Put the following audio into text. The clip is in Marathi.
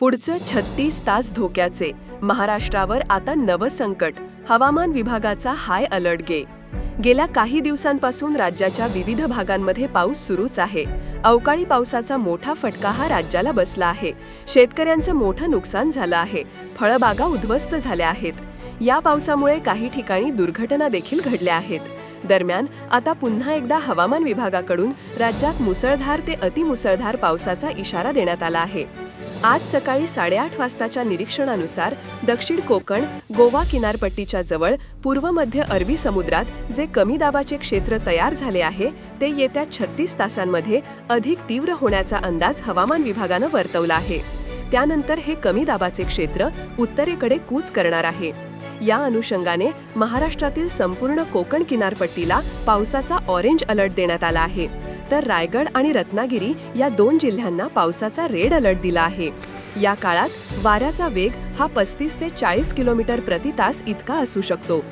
पुढचं छत्तीस तास धोक्याचे. महाराष्ट्रावर आता नवं संकट. हवामान विभागाचा हाय अलर्ट गे. गेल्या काही दिवसांपासून राज्याच्या विविध भागांमध्ये पाऊस सुरूच आहे. अवकाळी पावसाचा मोठा फटका हा राज्याला बसला आहे. शेतकऱ्यांचं मोठं नुकसान झालं आहे. फळबागा उद्ध्वस्त झाल्या आहेत. या पावसामुळे काही ठिकाणी दुर्घटना देखील घडल्या आहेत. दरम्यान आता पुन्हा एकदा हवामान विभागाकडून राज्यात मुसळधार ते अतिमुसळधार पावसाचा इशारा देण्यात आला आहे. आज सकाळी साडेआठ वाजताच्या निरीक्षणानुसार दक्षिण कोकण गोवा किनारपट्टीच्या जवळ पूर्व मध्य अरबी समुद्रात जे कमी दाबाचे क्षेत्र तयार झाले आहे ते येत्या छत्तीस तासांमध्ये अधिक तीव्र होण्याचा अंदाज हवामान विभागानं वर्तवला आहे. त्यानंतर हे कमी दाबाचे क्षेत्र उत्तरेकडे कूच करणार आहे. या अनुषंगाने महाराष्ट्रातील संपूर्ण कोकण किनारपट्टीला पावसाचा ऑरेंज अलर्ट देण्यात आला आहे. तर रायगड आणि रत्नागिरी या दोन जिल्ह्यांना पावसाचा रेड अलर्ट दिला आहे. या काळात वाऱ्याचा वेग हा पस्तीस ते चाळीस किलोमीटर प्रति तास इतका असू शकतो.